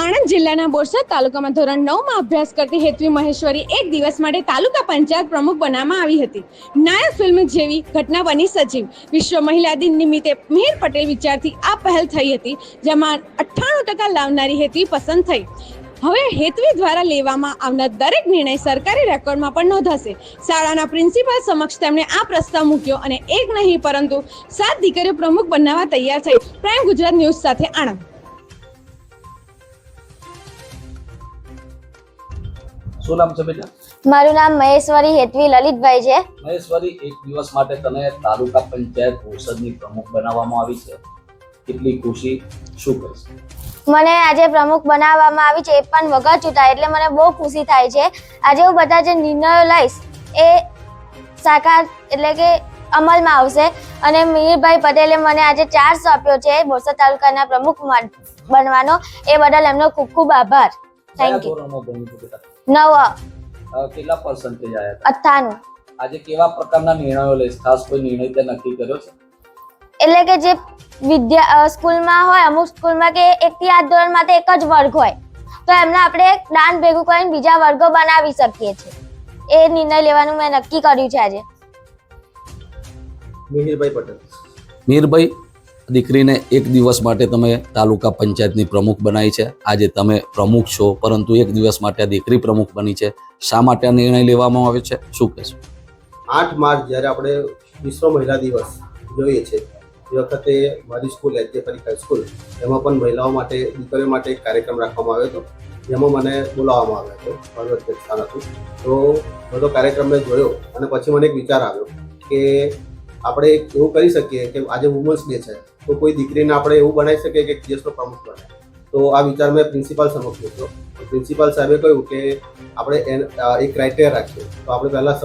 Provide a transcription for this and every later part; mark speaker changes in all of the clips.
Speaker 1: આણંદ જિલ્લાના બોરસદ તાલુકામાં ધોરણ નવમાં અભ્યાસ કરતી હેતવી મહેશ્વરી એક દિવસ માટે તાલુકા પંચાયત પ્રમુખ બનાવવામાં આવી હતી. નાયક ફિલ્મ જેવી ઘટના બની સજીવ. વિશ્વ મહિલા દિન નિમિત્તે મિહિર પટેલ વિચારથી આ પહેલ થઈ હતી, જેમાં અઠ્ઠાણું ટકા લાવનારી હેતવી પસંદ થઈ. હવે હેતવી દ્વારા લેવામાં આવનાર દરેક નિર્ણય સરકારી રેકોર્ડમાં પણ નોંધાશે. શાળાના પ્રિન્સિપાલ સમક્ષ તેમણે આ પ્રસ્તાવ મૂક્યો અને એક નહીં, પરંતુ સાત દીકરીઓ પ્રમુખ બનાવવા તૈયાર થઈ. પ્રાઇમ ગુજરાત ન્યૂઝ સાથે આણંદ.
Speaker 2: શું નામ છે બેટા?
Speaker 3: મારું નામ મહેશ્વરી હેતવી લલિતભાઈ છે.
Speaker 2: મહેશ્વરી એક દિવસ માટે તને તાલુકા પંચાયત બોરસદની પ્રમુખ બનાવવામાં આવી છે. કેટલી ખુશી? શું કહીશ
Speaker 3: મને આજે પ્રમુખ બનાવવામાં આવી છે એ પણ વગર ચૂંટાય એટલે મને બહુ ખુશી થાય છે. આજે હું બધા જે નિર્ણયો લઈશ એ સાકાર એટલે કે અમલમાં આવશે. અને મિહિરભાઈ પટેલે મને આજે ચાર્જ સોંપ્યો છે બોરસદ તાલુકાના પ્રમુખ બનવાનો. એ બદલ એમનો ખૂબ ખૂબ આભાર. થેન્ક યુ નવ.
Speaker 2: કેટલા પર્સન્ટેજ આવ્યા હતા?
Speaker 3: અઠ્ઠાણું.
Speaker 2: આજે કેવા પ્રકારના નિર્ણયો લઈશ? ખાસ કોઈ નિર્ણય તે નક્કી કર્યો છે?
Speaker 3: એટલે કે જે વિદ્યા સ્કૂલમાં હોય અમુક સ્કૂલમાં કે એક થી આઠ ધોરણ માટે એક જ વર્ગ હોય. તો એમને આપણે દાન ભેગું કરીને બીજા વર્ગો બનાવી શકીએ છીએ. એ નિર્ણય લેવાનું મેં નક્કી કર્યું છે આજે.
Speaker 4: મિહિરભાઈ પટેલ.
Speaker 2: મીરભાઈ દીકરીને એક દિવસ માટે તમે તાલુકા પંચાયતની પ્રમુખ બનાવી છે. આજે તમે પ્રમુખ છો, પરંતુ એક દિવસ માટે આ દીકરી પ્રમુખ બની છે. શા માટે આ નિર્ણય લેવામાં આવ્યો છે? શું કહેશો?
Speaker 4: આઠ માર્ચ જ્યારે આપણે વિશ્વ મહિલા દિવસ જોઈએ છે, એ વખતે મારી સ્કૂલ એચજે પરીખ હાઈસ્કૂલ એમાં પણ મહિલાઓ માટે, દીકરીઓ માટે એક કાર્યક્રમ રાખવામાં આવ્યો હતો. જેમાં મને બોલાવવામાં આવ્યો હતો, મારું અધ્યક્ષ સ્થાન હતું. તો બધો કાર્યક્રમ મેં જોયો અને પછી મને એક વિચાર આવ્યો કે આપણે એવું કરી શકીએ કે આજે વુમન્સ ડે છે. તો કોઈ દીકરીને આપણે એવું બનાવી શકીએ કે કેસનો પ્રમુખ બને તો આ વિચાર મેં પ્રિન્સિપાલ સમક્ષ મૂક્યો. પ્રિન્સિપાલ સાહેબે કહ્યું કે આપણે એક ક્રાઇટેરિયા રાખીએ. તો આપણે પહેલાં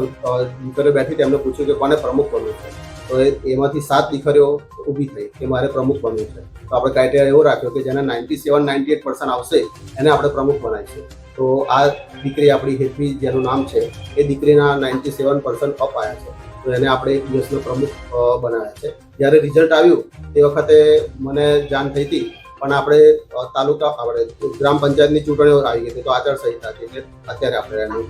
Speaker 4: દીકરીઓ બેઠી તેમને પૂછ્યું કે કોને પ્રમુખ બનવું છે? તો એમાંથી સાત દીકરીઓ ઊભી થઈ કે મારે પ્રમુખ બનવું છે. તો આપણે ક્રાઇટેરિયા એવો રાખ્યો કે જેને ninety seven ninety eight percent આવશે, એને આપણે પ્રમુખ બનાવીશું. તો આ દીકરી આપણી હેતવી જેનું નામ છે, એ દીકરીના નાઇન્ટી સેવન પર્સન્ટ અપ આવ્યા છે. એને આપણે એક દિવસનો પ્રમુખ બનાવ્યા છે જ્યારે રિઝલ્ટ આવ્યું, તે વખતે મને જાણ થઈ હતી, પણ આપણે તાલુકા, આપણે ગ્રામ પંચાયતની ચૂંટણીઓ આવી ગઈ હતી, તો આચારસંહિતા હતી, એટલે અત્યારે આપણે એનું.